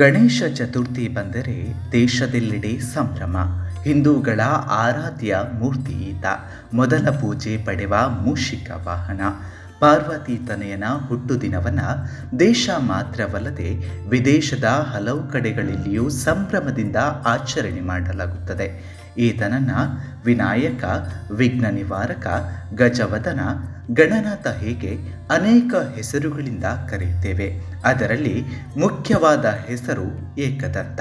ಗಣೇಶ ಚತುರ್ಥಿ ಬಂದರೆ ದೇಶದೆಲ್ಲೆಡೆ ಸಂಭ್ರಮ. ಹಿಂದೂಗಳ ಆರಾಧ್ಯ ಮೂರ್ತಿ ಈತ. ಮೊದಲ ಪೂಜೆ ಪಡೆವ ಮೂಷಿಕ ವಾಹನ. ಪಾರ್ವತಿ ತನಯನ ಹುಟ್ಟುದಿನವನ್ನು ದೇಶ ಮಾತ್ರವಲ್ಲದೆ ವಿದೇಶದ ಹಲವು ಕಡೆಗಳಲ್ಲಿಯೂ ಸಂಭ್ರಮದಿಂದ ಆಚರಣೆ ಮಾಡಲಾಗುತ್ತದೆ. ಈತನನ್ನ ವಿನಾಯಕ, ವಿಘ್ನ ನಿವಾರಕ, ಗಜವದನ ಗಣನಾಥ ಹೇಗೆ ಅನೇಕ ಹೆಸರುಗಳಿಂದ ಕರೆಯುತ್ತೇವೆ. ಅದರಲ್ಲಿ ಮುಖ್ಯವಾದ ಹೆಸರು ಏಕದಂತ.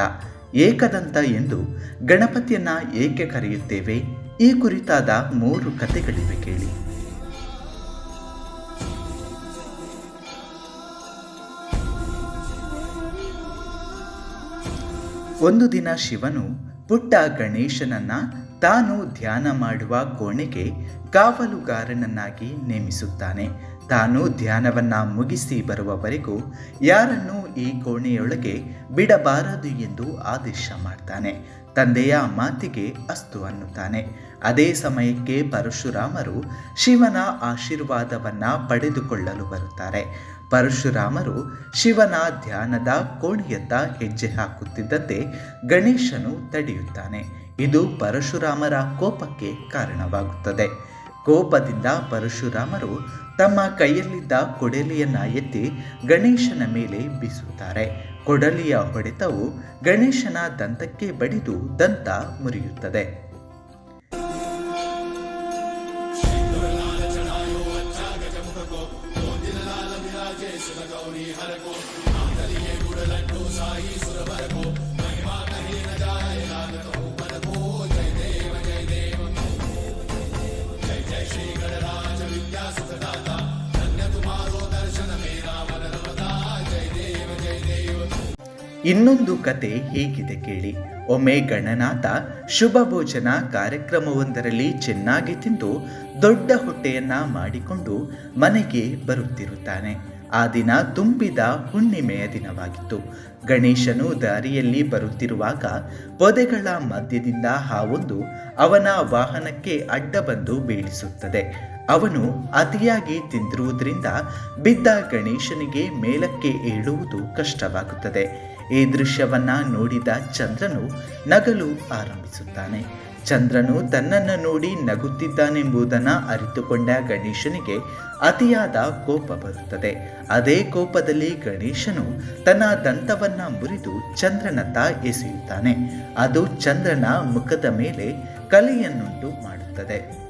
ಏಕದಂತ ಎಂದು ಗಣಪತಿಯನ್ನ ಏಕೆ ಕರೆಯುತ್ತೇವೆ? ಈ ಕುರಿತಾದ ಮೂರು ಕಥೆಗಳಿವೆ ಕೇಳಿ. ಒಂದು ದಿನ ಶಿವನು ಪುಟ್ಟ ಗಣೇಶನನ್ನ ತಾನು ಧ್ಯಾನ ಮಾಡುವ ಕೋಣೆಗೆ ಕಾವಲುಗಾರನನ್ನಾಗಿ ನೇಮಿಸುತ್ತಾನೆ. ತಾನು ಧ್ಯಾನವನ್ನ ಮುಗಿಸಿ ಬರುವವರೆಗೂ ಯಾರನ್ನು ಈ ಕೋಣೆಯೊಳಗೆ ಬಿಡಬಾರದು ಎಂದು ಆದೇಶ ಮಾಡ್ತಾನೆ. ತಂದೆಯ ಮಾತಿಗೆ ಅಸ್ತು ಅನ್ನುತ್ತಾನೆ. ಅದೇ ಸಮಯಕ್ಕೆ ಪರಶುರಾಮರು ಶಿವನ ಆಶೀರ್ವಾದವನ್ನ ಪಡೆದುಕೊಳ್ಳಲು ಬರುತ್ತಾರೆ. ಪರಶುರಾಮರು ಶಿವನ ಧ್ಯಾನದ ಕೋಣೆಯತ್ತ ಹೆಜ್ಜೆ ಹಾಕುತ್ತಿದ್ದಂತೆ ಗಣೇಶನು ತಡೆಯುತ್ತಾನೆ. ಇದು ಪರಶುರಾಮರ ಕೋಪಕ್ಕೆ ಕಾರಣವಾಗುತ್ತದೆ. ಕೋಪದಿಂದ ಪರಶುರಾಮರು ತಮ್ಮ ಕೈಯಲ್ಲಿದ್ದ ಕೊಡಲಿಯನ್ನ ಎತ್ತಿ ಗಣೇಶನ ಮೇಲೆ ಬೀಸುತ್ತಾರೆ. ಕೊಡಲಿಯ ಹೊಡೆತವು ಗಣೇಶನ ದಂತಕ್ಕೆ ಬಡಿದು ದಂತ ಮುರಿಯುತ್ತದೆ. ಇನ್ನೊಂದು ಕತೆ ಹೀಗಿದೆ ಕೇಳಿ. ಒಮ್ಮೆ ಗಣನಾಥ ಶುಭ ಭೋಜನ ಕಾರ್ಯಕ್ರಮವೊಂದರಲ್ಲಿ ಚೆನ್ನಾಗಿ ತಿಂದು ದೊಡ್ಡ ಹೊಟ್ಟೆಯನ್ನ ಮಾಡಿಕೊಂಡು ಮನೆಗೆ ಬರುತ್ತಿರುತ್ತಾನೆ. ಆ ದಿನ ತುಂಬಿದ ಹುಣ್ಣಿಮೆಯ ದಿನವಾಗಿತ್ತು. ಗಣೇಶನು ದಾರಿಯಲ್ಲಿ ಬರುತ್ತಿರುವಾಗ ಪೊದೆಗಳ ಮಧ್ಯದಿಂದ ಹಾವೊಂದು ಅವನ ವಾಹನಕ್ಕೆ ಅಡ್ಡ ಬಂದು ಬೀಳಿಸುತ್ತದೆ. ಅವನು ಅತಿಯಾಗಿ ತಿಂದಿರುವುದರಿಂದ ಬಿದ್ದ ಗಣೇಶನಿಗೆ ಮೇಲಕ್ಕೆ ಏಳುವುದು ಕಷ್ಟವಾಗುತ್ತದೆ. ಈ ದೃಶ್ಯವನ್ನ ನೋಡಿದ ಚಂದ್ರನು ನಗಲು ಆರಂಭಿಸುತ್ತಾನೆ. ಚಂದ್ರನು ತನ್ನನ್ನು ನೋಡಿ ನಗುತ್ತಿದ್ದಾನೆಂಬುದನ್ನು ಅರಿತುಕೊಂಡ ಗಣೇಶನಿಗೆ ಅತಿಯಾದ ಕೋಪ ಬರುತ್ತದೆ. ಅದೇ ಕೋಪದಲ್ಲಿ ಗಣೇಶನು ತನ್ನ ದಂತವನ್ನ ಮುರಿದು ಚಂದ್ರನತ್ತ ಎಸೆಯುತ್ತಾನೆ. ಅದು ಚಂದ್ರನ ಮುಖದ ಮೇಲೆ ಕಲೆಯನ್ನುಂಟು ಮಾಡುತ್ತದೆ.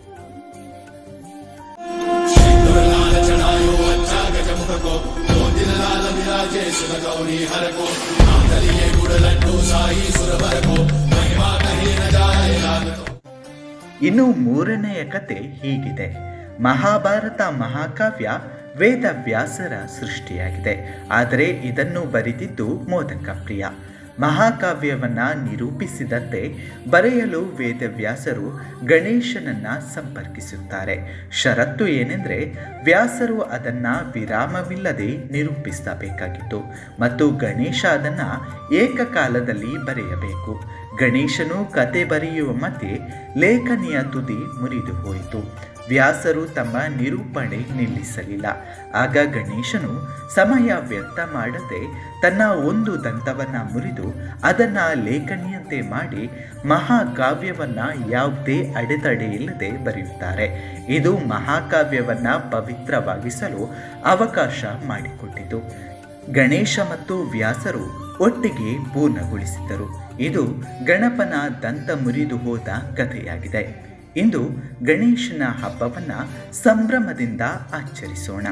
ಇನ್ನು ಮೂರನೆಯ ಕತೆ ಹೀಗಿದೆ. ಮಹಾಭಾರತ ಮಹಾಕಾವ್ಯ ವೇದವ್ಯಾಸರ ಸೃಷ್ಟಿಯಾಗಿದೆ. ಆದರೆ ಇದನ್ನು ಬರೆದಿದ್ದು ಮೋದಕ ಪ್ರಿಯ. ಮಹಾಕಾವ್ಯವನ್ನ ನಿರೂಪಿಸಿದಂತೆ ಬರೆಯಲು ವೇದವ್ಯಾಸರು ಗಣೇಶನನ್ನ ಸಂಪರ್ಕಿಸುತ್ತಾರೆ. ಷರತ್ತು ಏನೆಂದರೆ ವ್ಯಾಸರು ಅದನ್ನ ವಿರಾಮವಿಲ್ಲದೆ ನಿರೂಪಿಸಬೇಕಾಗಿತ್ತು ಮತ್ತು ಗಣೇಶ ಅದನ್ನು ಏಕಕಾಲದಲ್ಲಿ ಬರೆಯಬೇಕು. ಗಣೇಶನು ಕತೆ ಬರೆಯುವ ಮತ್ತೆ ಲೇಖನಿಯ ತುದಿ ಮುರಿದು ಹೋಯಿತು. ವ್ಯಾಸರು ತಮ್ಮ ನಿರೂಪಣೆ ನಿಲ್ಲಿಸಲಿಲ್ಲ. ಆಗ ಗಣೇಶನು ಸಮಯ ವ್ಯರ್ಥ ಮಾಡದೆ ತನ್ನ ಒಂದು ದಂತವನ್ನ ಮುರಿದು ಅದನ್ನ ಲೇಖನಿಯಂತೆ ಮಾಡಿ ಮಹಾಕಾವ್ಯವನ್ನ ಯಾವುದೇ ಅಡೆತಡೆ ಇಲ್ಲದೆ ಬರೆಯುತ್ತಾರೆ. ಇದು ಮಹಾಕಾವ್ಯವನ್ನ ಪವಿತ್ರವಾಗಿಸಲು ಅವಕಾಶ ಮಾಡಿಕೊಟ್ಟಿತು. ಗಣೇಶ ಮತ್ತು ವ್ಯಾಸರು ಒಟ್ಟಿಗೆ ಪೂರ್ಣಗೊಳಿಸಿದರು. ಇದು ಗಣಪನ ದಂತ ಮುರಿದು ಹೋದ ಕಥೆಯಾಗಿದೆ. ಇಂದು ಗಣೇಶನ ಹಬ್ಬವನ್ನು ಸಂಭ್ರಮದಿಂದ ಆಚರಿಸೋಣ.